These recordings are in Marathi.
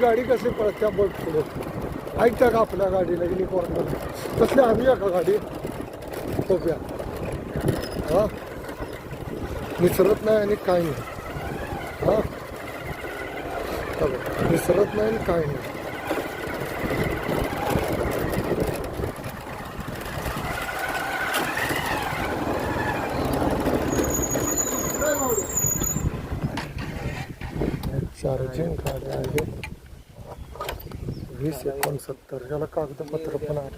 गाडी कशी पळत्या बघ पुढे? ऐकता का आपल्या गाडीला गेली कॉर्नर तसली आम्ही का गाडी? सोप्या हा? निसरत नाही आणि काय नाही. हा? निसरत नाही आणि काय नाही. चार्जिंग वीस एकोणसत्तर याला कागदपत्र पण आहे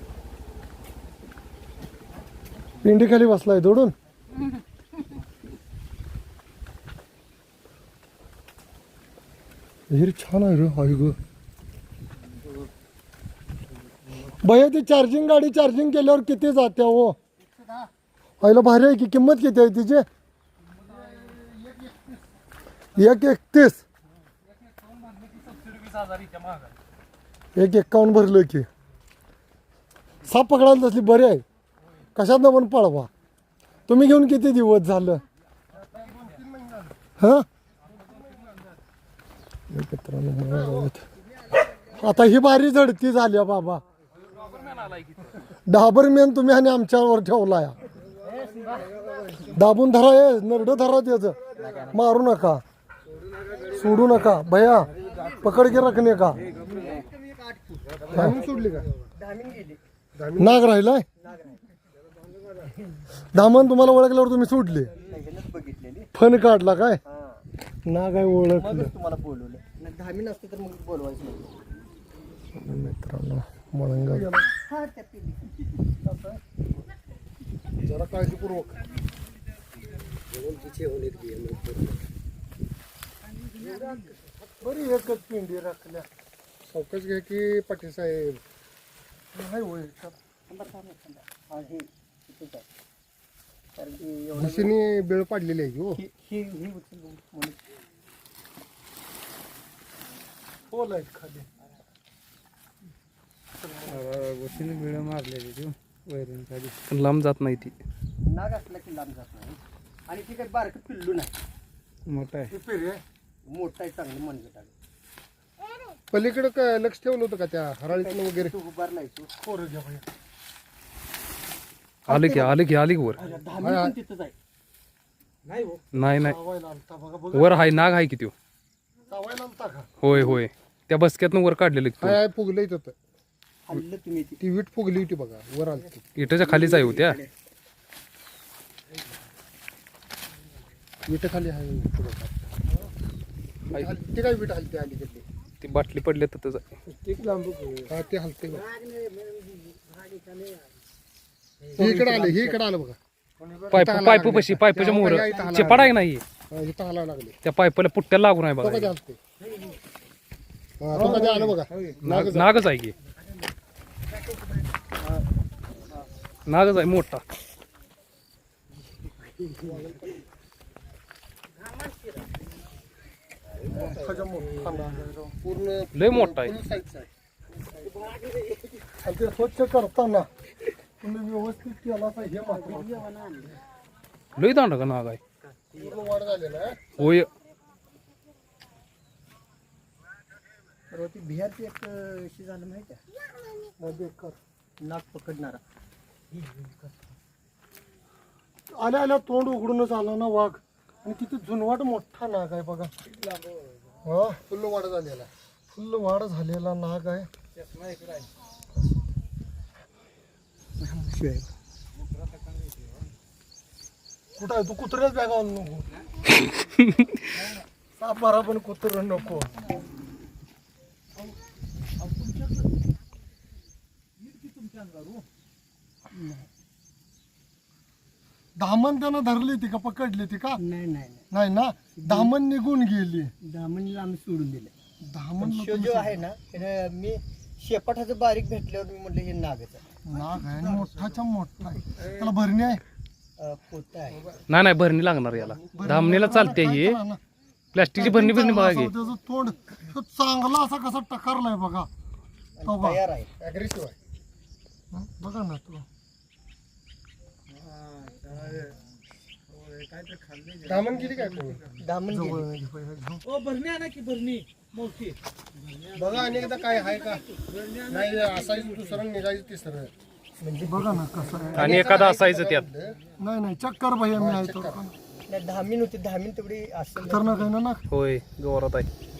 पिंडी खाली बसलाय दौडून. छान आहे रे हाय ग. भैया ती चार्जिंग गाडी चार्जिंग केल्यावर किती जाते हो? आईला भारी आहे की किंमत किती आहे तिची? एक एकतीस. एक एक एक्कावन्न भरलं की. साप पकडायला तसली बरी आहे. कशात पण पळवा. तुम्ही घेऊन किती दिवस झालं? हां? आता ही भारी झडती झाली आहे बाबा. डाबर मेन तुम्ही आणि आमच्यावर ठेवला या दाबून धरा ये नरड धरा त्याच. मारू नका. सोडू नका. भया पकड के रखने का? सोडली का? नाग राहिलाय? दामन तुम्हाला ओळखल्यावर तुम्ही सोडले. बघितलेली. फन काढला काय? नाग आहे ओळखलं. तुम्हाला बोलवलं. नाही तर मग बोलवायचं नाही. मित्रांनो मळंगा जरा काळजीपूर्वक. बरी एकच पिंडी राखल्या. चौकच घ्या की पाटील साहेब. नाही होय. हा हे की म्हशीने बेळ पाडलेली आहे हो? ही ही ही म्हणून. खोल गोष्टीने वेळ मारलेली तू वैरण खाली पण लांब जात नाही ती. नाग असला की लांब जात नाही. आणि ती काही बारकं पिल्लू नाही. मोठा आहे. ही पिढी आहे. मोठं आहे चांगलं मनगट आहे पलीकडे काय लक्ष ठेवलं होतं का त्या हराळीतलं वगैरे? घ्या आलं की आलं की आली की वर. धामी पण तिथंच आहे. नाही हो. नाही नाही. चावायला आलता बघा बघा. वर हाय नाग आहे की त्यो. चावायला आलता का? होय होय. त्या बसक्यातनं वर काढलेलं की तिथं. हल्लं तुम्ही ती. ती वीट फुगली होती बघा वर आलती. इटाच्या खालीच आहे हो त्या. वीट खाली आहे पुढं ते काय वीट हलते अलीकडली ती बाटली पडली तर त्याचा हा ते हलते हे इकडे आलं हे इकडे आलं बघा. पाईप पाईप पशी पाईपच्या मोहर चिपाड आहे नाही. हा, इथं हलायला लागले. त्या पाईपला पुट्ट्या लागून आहे बघा. हलते हा आलं नागच आहे की? नागच आहे मोठा. मोठाच्या मोठा नाग आहे राव. पूर्ण लय मोठा आहे. पूर्ण साईजचा आहे. आणि ते स्वच्छ करताना तुम्ही व्यवस्थित केला तर हे महत्वाचं लय दांडा का नाग आहे? पूर्ण वाढ झालेला आहे होय. तर ती बिहारची एक अशी झालं माहिती आहे. मध्ये कर नाग पकडणारा. आल्या आल्या तोंड उघडूनच आला ना वाघ. आणि तिथे जुनवाट मोठा नाग आहे बघा. हा. फुल्ल वाढ झालेला. फुल्ल वाढ झालेला नाग आहे. कुठं आहे? तू कुत्र्याच बॅगावर नको. साप मारा पण कुत्र नको. धामण त्यानं धरली ती का? पकडली ती का? नाही नाही नाही. ना? धामण निघून गेली. दामणीला आम्ही सोडून दिलं. धामण शो जो आहे ना त्याने मी शेपटाचं बारीक भेटल्यावर मी म्हटलं हे नागच आहे. नाग आहे. आणि मोठाच्या मोठा आहे. त्याला भरणी आहे? अं, पोतं आहे. नाही नाही भरणी लागणार याला. धामणीला चालते ही. ना. प्लास्टिकची भरणी भरणी बघा की. त्याचं तोंड तो चांगला असा कसा टकारलाय बघा. तो बघा. तयार आहे. अग्रेसिव्ह आहे. हं, बघा ना तो. दामन गेली काय दामन. ओ आणा की भरणी मोठी. बघा आणि एकदा काय आहे का? नाही असायचं दुसरं निघायचं तिसरं. म्हणजे बघा ना कसं आहे. आणि एखादा असायचं त्यात. नाही नाही चक्कर भैया मी आहे तर मिनिट होती मिनिट तेवढी असेल. खतरनाक आहे ना ना? होय जोरात आहे.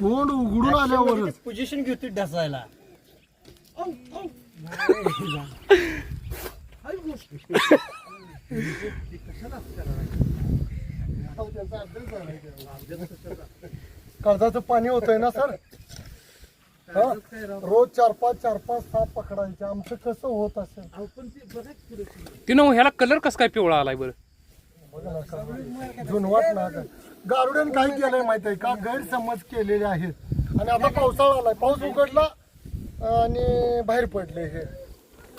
तोंड उघडून आल्यावरच. पोझिशन घेतली ढसायला. कर्जाचं पाणी होतंय ना सर? हा? रोज चार पाच चार पाच साप पकडायचे. आमचं कसं होत असेल? ती नव ह्याला कलर कस काय पिवळा आलाय बरं? बघा ना कसं. जुनवाट ना गारुड्यान काय केलंय माहीत आहे का? गैरसमज केलेले आहेत. आणि आता पावसाळा आलाय. पाऊस उघडला आणि बाहेर पडले हे.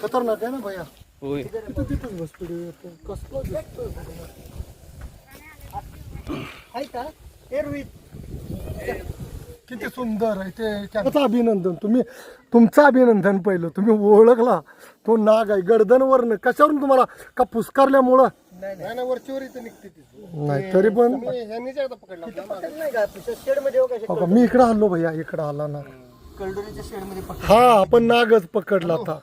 खतरनाक आहे ना भैया? होय. तिथं तिथंच बस पिढी कसलं दिसतोय बघा. ना. आहे का? ए रोहित. किती सुंदर आहे ते. त्याचं अभिनंदन. तुम्ही तुमचं अभिनंदन पहिलं. तुम्ही ओळखला. तो नाग आहे. गर्दनवरनं. कशावरून तुम्हाला का पुस्कारल्यामुळं नाही नाही. वरचीवर इथं निघते नाही तरी पण नाही का? शेडमध्ये हो मी इकडे आलो भैया. इकडे आला ना कलडोरीच्या हा आपण नागच पकडला होता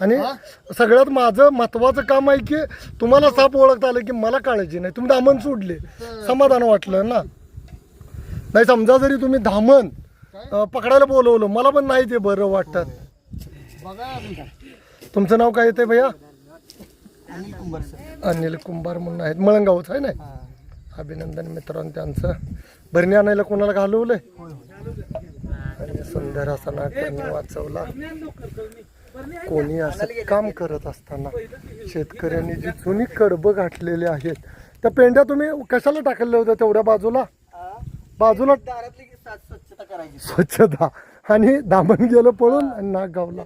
आणि सगळ्यात माझं महत्वाचं काम आहे की तुम्हाला साप ओळखता आलं की मला काळजी नाही. तुम्ही दामन सोडले. समाधान वाटलं ना? नाही समजा जरी तुम्ही धामण अं, पकडायला बोलवलं मला पण नाही ते बरं वाटत. तुमचं नाव काय येते भैया? अनिल कुंभार सर. अनिल कुंभार म्हणून आहेत. मळंगावच आहे ना? अभिनंदन मित्रांनो त्यांचं. भरणी आणायला कोणाला घालवलंय? आणि सुंदर असा त्यांनी वाचवला. कोणी असं काम करत असताना शेतकऱ्यांनी जी जुनी कडबं गाठलेली आहेत त्या पेंड्या तुम्ही कशाला टाकलेल्या होत्या तेवढ्या बाजूला? बाजूला स्वच्छता आणि दामन गेलं पळून आणि नाग गावला.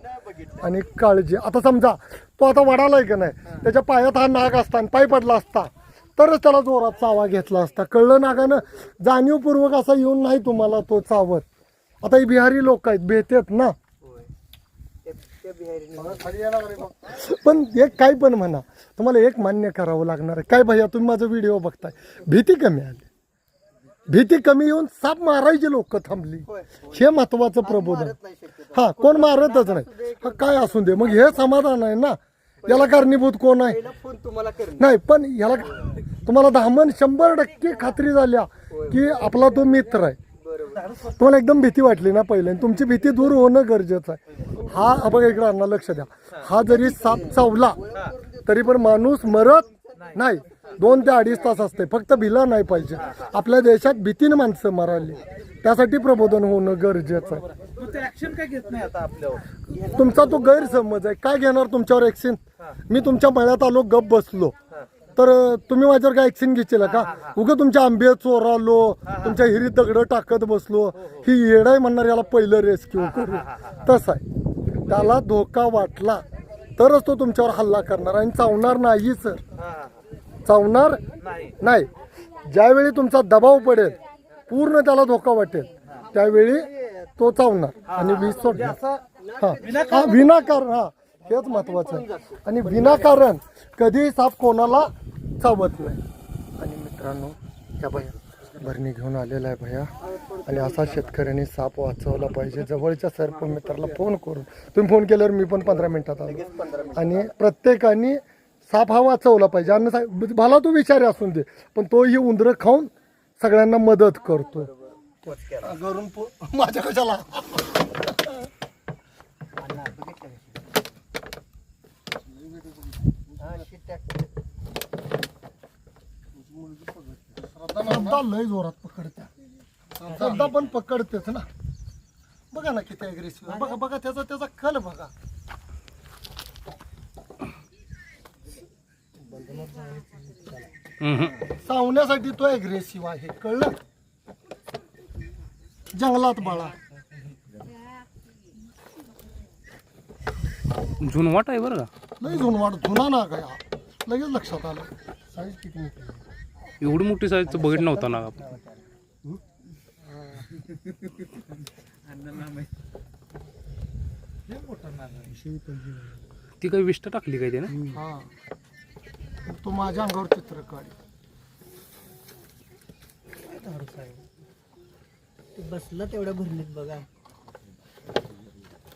आणि काळजी. आता समजा तो आता वडालाय का नाही? त्याच्या पायात हा नाग असता आणि पाय पडला असता. तरच त्याला जोरात चावा घेतला असता. कळलं नागानं जाणीवपूर्वक असा येऊन नाही तुम्हाला तो चावत. आता ही बिहारी लोक आहेत भेटेत ना. पण एक काय पण म्हणा. तुम्हाला एक मान्य करावं लागणार आहे. काय भैया तुम्ही माझा व्हिडिओ बघताय. भीती कमी आली. भीती कमी येऊन साप मारायची लोक थांबली. हे महत्वाचं प्रबोधन. हा कोण मारतच नाही. काय असू दे. मग हे समाधान आहे ना. याला कारणीभूत कोण आहे? पहिला फोन तुम्हाला करणं. नाही पण याला तुम्हाला धामण शंभर टक्के खात्री झाल्या की आपला तो मित्र आहे. बरोबर. तुम्हाला एकदम भीती वाटली ना पहिले. तुमची भीती दूर होणं गरजेचं आहे. हा बघा इकडे अण्णा लक्ष द्या. हा जरी साप चावला तरी पण माणूस मरत नाही. दोन ते अडीच तास असते. फक्त भिला नाही पाहिजे. आपल्या देशात भीतीने माणसं मराली. त्यासाठी प्रबोधन होणं गरजेचं आहे. तू ते ऍक्शन काय घेत नाही आता आपल्यावर. तुमचा तो गैरसमज आहे. काय घेणार तुमच्यावर ऍक्शन मी तुमच्या मळ्यात आलो गप बसलो. तर अं, तुम्ही माझ्यावर काय ऍक्शन घेशील? का? उगं तुमच्या आंबे चोरालो तुमच्या हिरीत दगड टाकत बसलो. ही येडाय म्हणणार याला पहिलं रेस्क्यू करू तसं आहे. त्याला धोका वाटला तरच तो तुमच्यावर हल्ला करणार आणि चावणार नाही सर. चावणार नाही. ज्यावेळी तुमचा दबाव पडेल पूर्ण त्याला धोका वाटेल त्यावेळी तो चावणार आणि वीज सोडणार हा. हा विनाकारण हा. हेच महत्वाचं आहे. आणि विनाकारण कधी साप कोणाला चावत नाही. आणि मित्रांनो या भया भरणी घेऊन आलेला आहे भया. आणि असा शेतकऱ्यांनी साप वाचवला पाहिजे. जवळच्या सरप मित्राला फोन करून. तुम्ही फोन केल्यावर मी पण पंधरा मिनिटात आलो. आणि प्रत्येकाने साप हा वाचवला पाहिजे. अन्न सा- भला तो विचारी असून दे पण तो ही उंदरं खाऊन सगळ्यांना मदत करतो. घरून पो- माझ्या कशाला? अण्णा, बघितलं का? हा, shit टाक. श्रद्धा लय जोरात पकडत्या. श्रद्धा पण पकडतेच ना. बघा ना किती अग्रेसिव्ह बघा बघा त्याचा त्याचा कल बघा. हम्म. चावण्यासाठी तो अग्रेसिव्ह आहे. कळलं? जंगलात बाळा. जुनवाट आहे बरं का? लय झुनवाड धुना ना काय हा. लगेच लक्षात आलं. साईज किती मोठी आहे. एवढी मोठी साईज बघित नव्हता ना आपण. ती काही विष्ट टाकली काय ते ना हा. तो माझ्या अंगावर चित्र काढ. दारू साहेब बसलं तेवढ्या भरणीत बघा.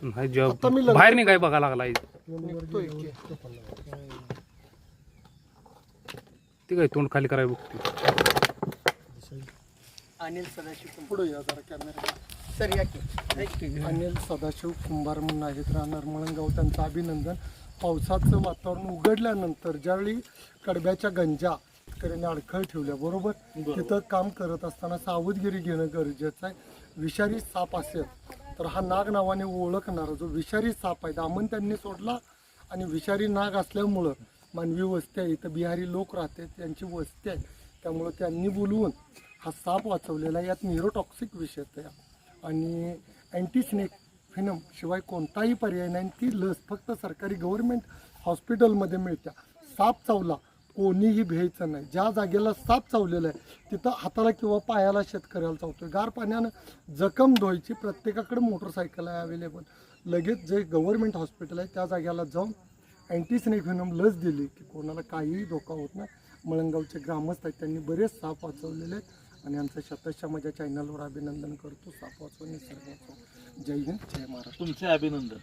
नाही जेव्हा आता मी लग्न- बाहेर निघाय बघा लागला निघतोय की. ती काय तोंड खाली कराय बघते अनिल सदाशिव पुढे या जरा कॅमेरा सर या की. अनिल सदाशिव कुंभार म्हणून आहेत. राहणार मळंगाव. त्यांचं अभिनंदन. पावसाचं वातावरण उघडल्यानंतर ज्यावेळी कडब्याच्या गंजा शेतकऱ्यांनी अडखळ ठेवल्या. बरोबर? तिथं काम करत असताना सावधगिरी घेणं गरजेचं आहे. विषारी साप असेल तर हा नाग नावाने ओळखणारा जो विषारी साप आहे दामन त्यांनी सोडला आणि विषारी नाग असल्यामुळं मानवी वस्ती आहे. इथं बिहारी लोक राहते त्यांची वस्ती आहे. त्यामुळं त्यांनी बोलवून हा साप वाचवलेला आहे. यात न्यूरोटॉक्सिक विषय आहे. आणि अँटीस्नेक फिनम शिवाय कोणताही पर्याय नाही. ती लस फक्त सरकारी गव्हर्नमेंट हॉस्पिटलमध्ये मिळत्या. साप चावला कोणीही भ्यायचं नाही. ज्या जागेला साप चावलेला आहे तिथं हाताला किंवा पायाला शेतकऱ्याला चावतोय. गार पाण्यानं जखम धुवायची प्रत्येकाकडे मोटरसायकल आहे अवेलेबल लगेच जे गव्हर्मेंट हॉस्पिटल आहे त्या जाग्याला जाऊन अँटीस्नेक लस दिली की कोणाला काहीही धोका होत नाही. मळंगावचे ग्रामस्थ आहेत त्यांनी बरेच साप वाचवलेले आहेत. आणि आमचं शतशा माझ्या चॅनलवर अभिनंदन करतो. साप वाचवणे सर्व जय हिंद जय महाराष्ट्र. तुमचे अभिनंदन.